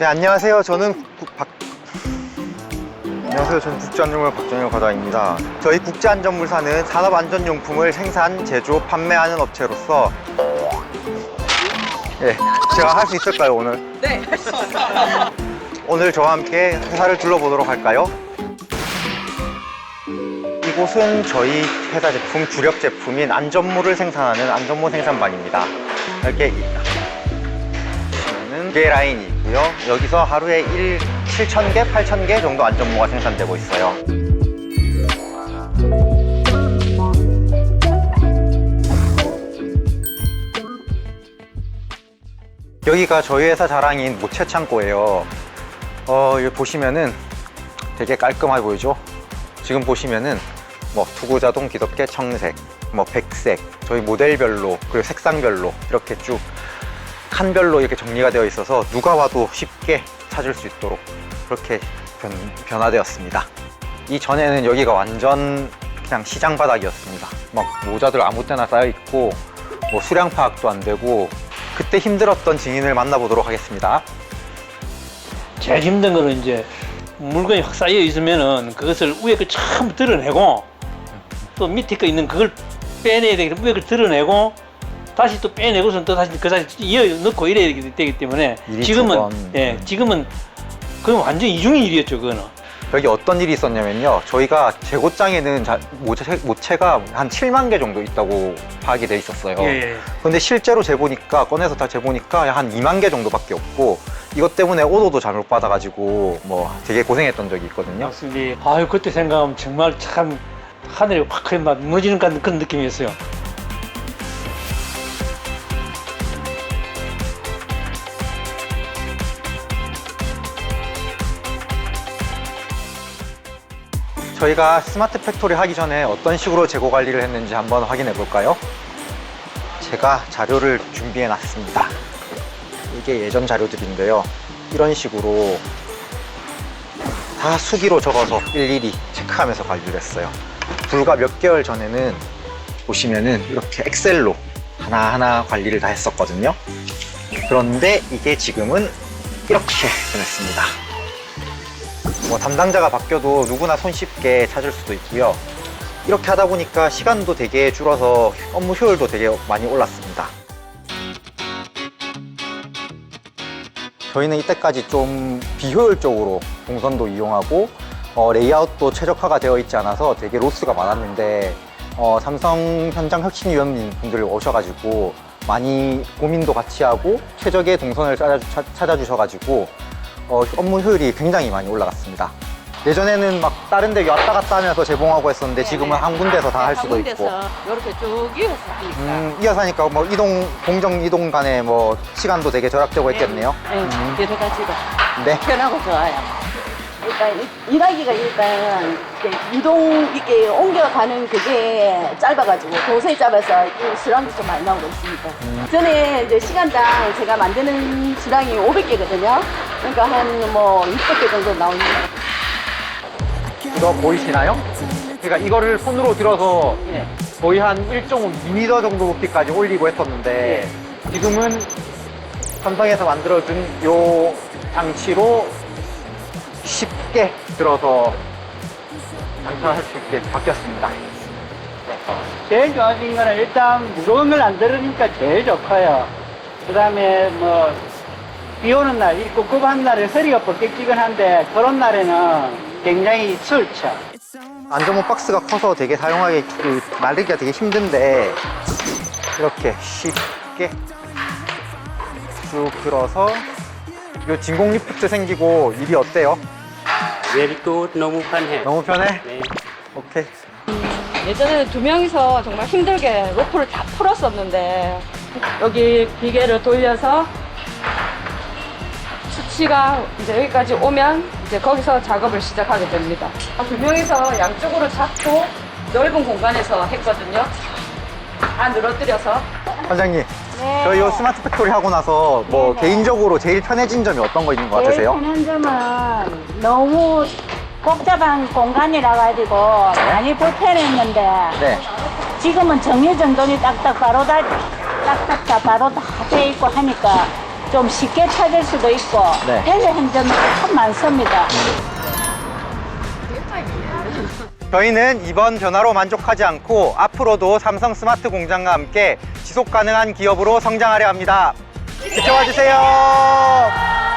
네 안녕하세요. 저는 국- 박 안녕하세요. 저는 국제안전물 박정현 과장입니다. 저희 국제안전물사는 산업안전용품을 생산, 제조, 판매하는 업체로서 예, 제가 할 수 있을까요 오늘? 네. 오늘 저와 함께 회사를 둘러보도록 할까요? 이곳은 저희 회사 제품 주력 제품인 안전모를 생산하는 안전모 생산반입니다. 이렇게 개 라인이 있고요. 여기서 하루에 1 7,000개, 8,000개 정도 안전모가 생산되고 있어요. 여기가 저희 회사 자랑인 모체 창고예요. 어, 여기 보시면은 되게 깔끔해 보이죠? 지금 보시면은 뭐 투구자동 기덮개 청색, 뭐 백색, 저희 모델별로 그리고 색상별로 이렇게 쭉 칸별로 이렇게 정리가 되어 있어서 누가 와도 쉽게 찾을 수 있도록 그렇게 변, 변화되었습니다. 이전에는 여기가 완전 그냥 시장 바닥이었습니다. 막 모자들 아무 때나 쌓여 있고 뭐 수량 파악도 안 되고 그때 힘들었던 증인을 만나보도록 하겠습니다. 제일 힘든 거는 이제 물건이 확 쌓여 있으면은 그것을 위에 걸 전부 드러내고 또 밑에 거 있는 그걸 빼내야 되기 때문에 위에 걸 드러내고 다시 또 빼내고선 또 다시 그 다시 이어 넣고 이래야 되기- 때문에 일이 지금은 두 번. 예 음. 지금은 그건 완전 이중의 일이었죠 그거는 여기 어떤 일이 있었냐면요. 저희가 재고장에는 자- 모체, 모체가 한 7만 개 정도 있다고 파악이 돼 있었어요. 예, 예. 근데 실제로 재보니까 꺼내서 다 재보니까 한 2만 개 정도밖에 없고 이것 때문에 오도도 잘못 받아가지고 뭐 되게 고생했던 적이 있거든요. 맞습니다 아유 그때 생각하면 정말 참 하늘이 확 무너지는 것 그런 느낌이었어요 저희가 스마트 팩토리 하기 전에 어떤 식으로 재고 관리를 했는지 한번 확인해 볼까요? 제가 자료를 준비해 놨습니다. 이게 예전 자료들인데요. 이런 식으로 다 수기로 적어서 일일이 체크하면서 관리를 했어요. 불과 몇 개월 전에는 보시면은 이렇게 엑셀로 하나하나 관리를 다 했었거든요. 그런데 이게 지금은 이렇게 변했습니다. 뭐 담당자가 바뀌어도 누구나 손쉽게 찾을 수도 있고요. 이렇게 하다 보니까 시간도 되게 줄어서 업무 효율도 되게 많이 올랐습니다. 저희는 이때까지 좀 비효율적으로 동선도 이용하고 어, 레이아웃도 최적화가 되어 있지 않아서 되게 로스가 많았는데 어, 삼성 현장 혁신위원님 분들 오셔가지고 많이 고민도 같이 하고 최적의 동선을 찾아주, 찾- 찾아주셔가지고 어, 업무 효율이 굉장히 많이 올라갔습니다. 예전에는 막 다른 데 왔다 갔다 하면서 재봉하고 했었는데 지금은 한 군데서 다 할 수도 있고 이렇게 쭉 이어서 하니까. 음, 이어서 하니까 뭐 이동 공정 이동 간에 뭐 시간도 되게 절약되고 있겠네요. 네, 음. 여러 가지가 네. 편하고 좋아요. 일단 이- 일하기가 일단 이렇게 이동 이렇게 옮겨가는 그게 짧아가지고 도저히 짧아서 이 수량도 좀 많이 나오고 있습니다. 전에 이제 시간당 제가 만드는 수량이 500개거든요. 그러니까 한 뭐 600개 정도 나옵니다. 이거 보이시나요? 그러니까 이거를 손으로 들어서 예. 거의 한 1.5m 정도 높이까지 올리고 했었는데 지금은 삼성에서 만들어준 요 장치로 쉽게 들어서 장착할 수 있게 바뀌었습니다. 제일 좋아진 거는 일단 무거운 걸 안 들으니까 제일 좋고요. 그 다음에 뭐, 비 오는 날, 이 꿉꿉한 날에 허리가 뻑뻑지근한데 그런 날에는 굉장히 추울죠. 안전모 박스가 커서 되게 사용하기 그 나르기가 되게 힘든데 이렇게 쉽게 쭉 들어서 요 진공 리프트 생기고 일이 어때요? Very good, 너무 편해. 너무 편해? 네. 오케이. 예전에는 두 명이서 정말 힘들게 로프를 다 풀었었는데 여기 기계를 돌려서 수치가 이제 여기까지 오면 이제 거기서 작업을 시작하게 됩니다. 두 명이서 양쪽으로 잡고 넓은 공간에서 했거든요. 다 늘어뜨려서 원장님, 네. 저희 요 스마트 팩토리 하고 나서 뭐 네. 개인적으로 제일 편해진 점이 어떤 거 있는 것 같으세요? 제일 편한 점은 너무 복잡한 공간이라 가지고 많이 불편했는데 네. 지금은 정해진 돈이 딱딱 바로 다 딱딱 다 바로 다 돼 있고 하니까 좀 쉽게 찾을 수도 있고 네. 텔레행정도 참 많습니다. 저희는 이번 변화로 만족하지 않고 앞으로도 삼성 스마트 공장과 함께 지속 가능한 기업으로 성장하려 합니다. 지켜봐 주세요.